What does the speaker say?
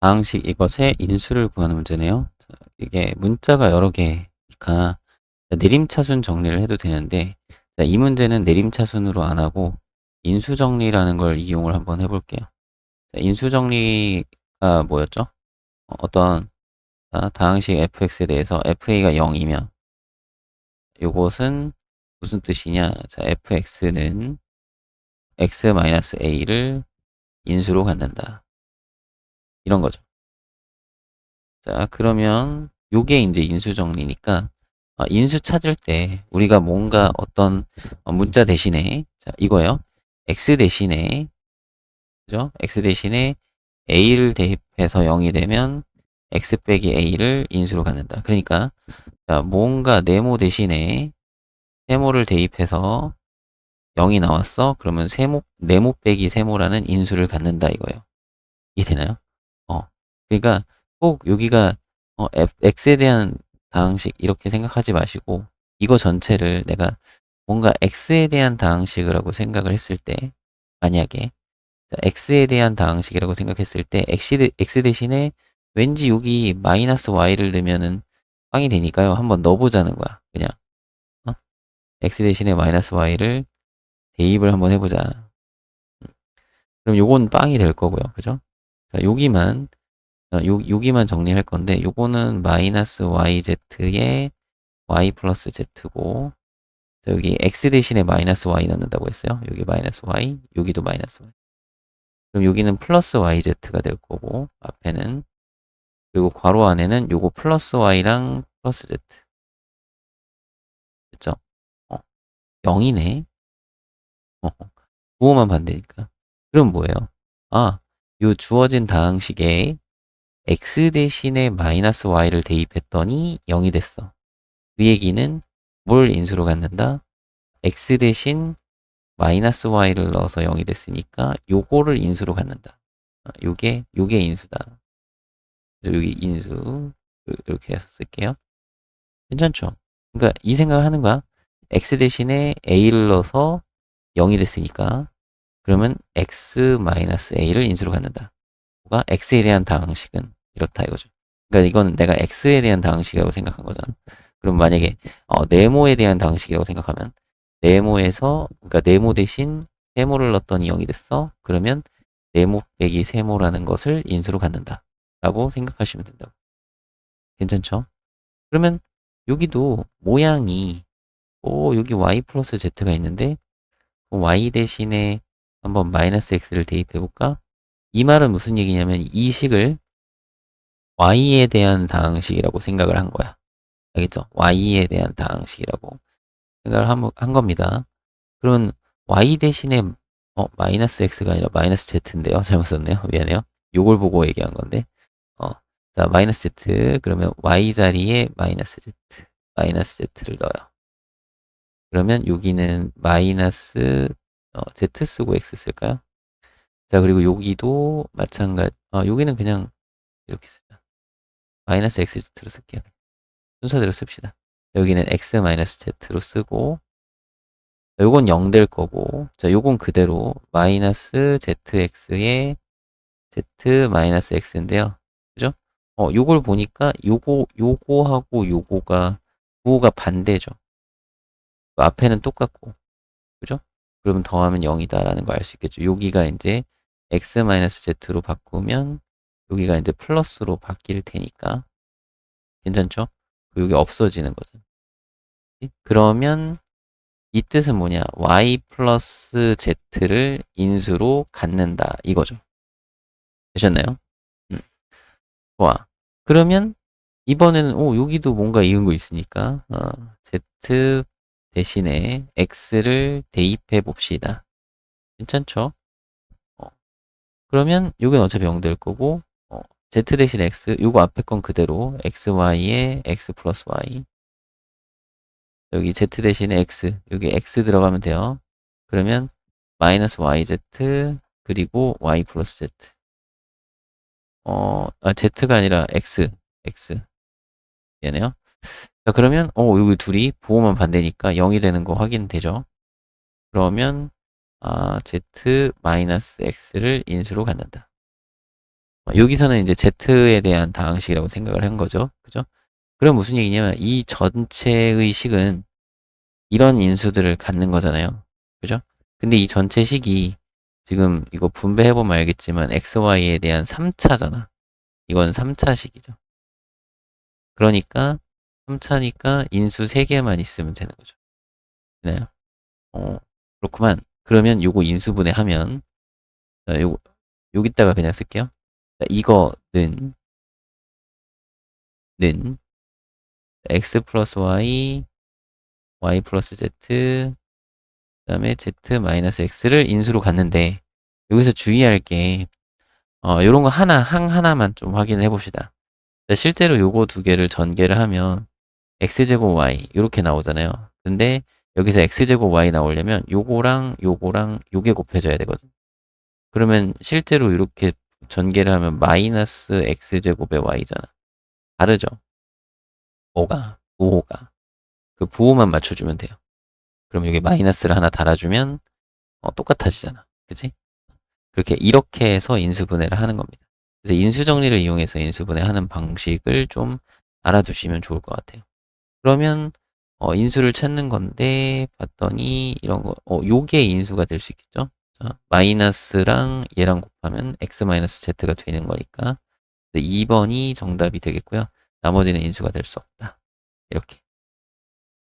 다항식 이것의 인수를 구하는 문제네요. 자, 이게 문자가 여러 개니까 내림차순 정리를 해도 되는데 자, 이 문제는 내림차순으로 안 하고 인수정리라는 걸 이용을 한번 해볼게요. 자, 인수정리가 뭐였죠? 어, 어떤 자, 다항식 fx에 대해서 fa가 0이면 이것은 무슨 뜻이냐? 자, fx는 x-a를 인수로 갖는다. 이런 거죠. 자, 그러면 요게 이제 인수 정리니까 어, 인수 찾을 때 우리가 뭔가 어떤 어, 문자 대신에 자, 이거요. x 대신에 그죠? x 대신에 a를 대입해서 0이 되면 x 빼기 a를 인수로 갖는다. 그러니까 자, 뭔가 네모 대신에 세모를 대입해서 0이 나왔어. 그러면 세모 네모 빼기 세모라는 인수를 갖는다 이거예요. 이해되나요? 어. 그러니까 꼭 여기가 어, x에 대한 다항식 이렇게 생각하지 마시고 이거 전체를 내가 뭔가 x에 대한 다항식이라고 생각을 했을 때 만약에 자, x에 대한 다항식이라고 생각했을 때 x, 대신에 왠지 여기 마이너스 y를 넣으면은 빵이 되니까요. 한번 넣어보자는 거야. 그냥 어? x 대신에 마이너스 y를 대입을 한번 해보자. 그럼 요건 빵이 될 거고요. 그죠? 자, 여기만 요, 여기만 정리할 건데 요거는 마이너스 yz에 y 플러스 z고 자, 여기 x 대신에 마이너스 y 넣는다고 했어요. 여기 마이너스 y, 여기도 마이너스 y. 그럼 여기는 플러스 yz가 될 거고 앞에는 그리고 괄호 안에는 요거 플러스 y랑 플러스 z. 됐죠? 어, 0이네. 어, 부호만 반대니까. 그럼 뭐예요? 아, 요 주어진 다항식에 x 대신에 마이너스 y를 대입했더니 0이 됐어. 그 얘기는 뭘 인수로 갖는다? x 대신 마이너스 y를 넣어서 0이 됐으니까 요거를 인수로 갖는다. 아, 요게 요게 인수다. 여기 인수 이렇게 해서 쓸게요. 괜찮죠? 그러니까 이 생각을 하는 거야. x 대신에 a를 넣어서 0이 됐으니까 그러면 x-a를 인수로 갖는다. 뭐가 x에 대한 다항식은 이렇다 이거죠. 그러니까 이건 내가 x에 대한 다항식이라고 생각한 거잖아. 그럼 만약에 어, 네모에 대한 다항식이라고 생각하면 네모에서 그러니까 네모 대신 세모를 넣었더니 0이 됐어. 그러면 네모 빼기 세모라는 것을 인수로 갖는다. 라고 생각하시면 된다고. 괜찮죠? 그러면 여기도 모양이 오 여기 y 플러스 z가 있는데 y 대신에 한번 마이너스 x를 대입해 볼까? 이 말은 무슨 얘기냐면 이 식을 y에 대한 다항식이라고 생각을 한 거야. 알겠죠? y에 대한 다항식이라고 생각을 한, 한 겁니다. 그러면 y 대신에 어, 마이너스 x가 아니라 마이너스 z인데요. 잘못 썼네요. 미안해요. 요걸 보고 얘기한 건데. 어, 자, 마이너스 z 그러면 y 자리에 마이너스 z 마이너스 z를 넣어요. 그러면 여기는 마이너스 어, z 쓰고 x 쓸까요? 자, 그리고 여기도 마찬가지. 어, 여기는 그냥 이렇게 쓰자. 마이너스 xz로 쓸게요. 순서대로 씁시다. 여기는 x 마이너스 z로 쓰고 요건 0 될 거고 자 요건 그대로 마이너스 zx에 z 마이너스 x인데요. 그죠? 어 요걸 보니까 요거 요거하고 요거가 부호가 반대죠. 그 앞에는 똑같고 그죠? 그러면 더하면 0이다라는 걸 알 수 있겠죠. 여기가 이제 x 마이너스 z로 바꾸면 여기가 이제 플러스로 바뀔 테니까 괜찮죠? 여기 없어지는 거죠. 그러면 이 뜻은 뭐냐? y 플러스 z를 인수로 갖는다 이거죠. 되셨나요? 음. 좋아. 그러면 이번에는 오 여기도 뭔가 이은 거 있으니까 어, z 대신에 x를 대입해 봅시다. 괜찮죠? 어. 그러면 여기는 어차피 0될 거고 어, z 대신 x 요거 앞에 건 그대로 xy에 x 플러스 y 여기 z 대신에 x 여기 x 들어가면 돼요. 그러면 마이너스 yz 그리고 y 플러스 z 어, 아, z가 아니라 x x 얘네요. 자, 그러면 어, 여기 둘이 부호만 반대니까 0이 되는 거 확인되죠? 그러면 아, z 마이너스 x를 인수로 갖는다. 어, 여기서는 이제 z에 대한 다항식이라고 생각을 한 거죠. 그죠? 그럼 무슨 얘기냐면 이 전체의 식은 이런 인수들을 갖는 거잖아요. 그죠? 근데 이 전체 식이 지금 이거 분배해보면 알겠지만 xy에 대한 3차잖아. 이건 3차식이죠. 그러니까 3차니까 인수 3개만 있으면 되는 거죠. 되나요? 어, 그렇구만. 그러면 요거 인수분해 하면 자, 요 여기다가 그냥 쓸게요. 자, 이거는 는 x 플러스 y y 플러스 z 그 다음에 z 마이너스 x를 인수로 갔는데 여기서 주의할 게 어, 요런 거 하나 항 하나만 좀 확인해 봅시다. 자, 실제로 요거 두 개를 전개를 하면 x제곱 y 이렇게 나오잖아요. 근데 여기서 x제곱 y 나오려면 요거랑 요거랑 요게 곱해져야 되거든. 그러면 실제로 이렇게 전개를 하면 마이너스 x제곱의 y잖아. 다르죠? 뭐가? 부호가. 그 부호만 맞춰주면 돼요. 그럼 여기 마이너스를 하나 달아주면 어, 똑같아지잖아. 그치? 그렇게 이렇게 해서 인수분해를 하는 겁니다. 그래서 인수정리를 이용해서 인수분해 하는 방식을 좀 알아두시면 좋을 것 같아요. 그러면 어, 인수를 찾는 건데 봤더니 이런 거, 어, 요게 인수가 될 수 있겠죠? 자, 마이너스랑 얘랑 곱하면 x 마이너스 z가 되는 거니까 2번이 정답이 되겠고요. 나머지는 인수가 될 수 없다. 이렇게.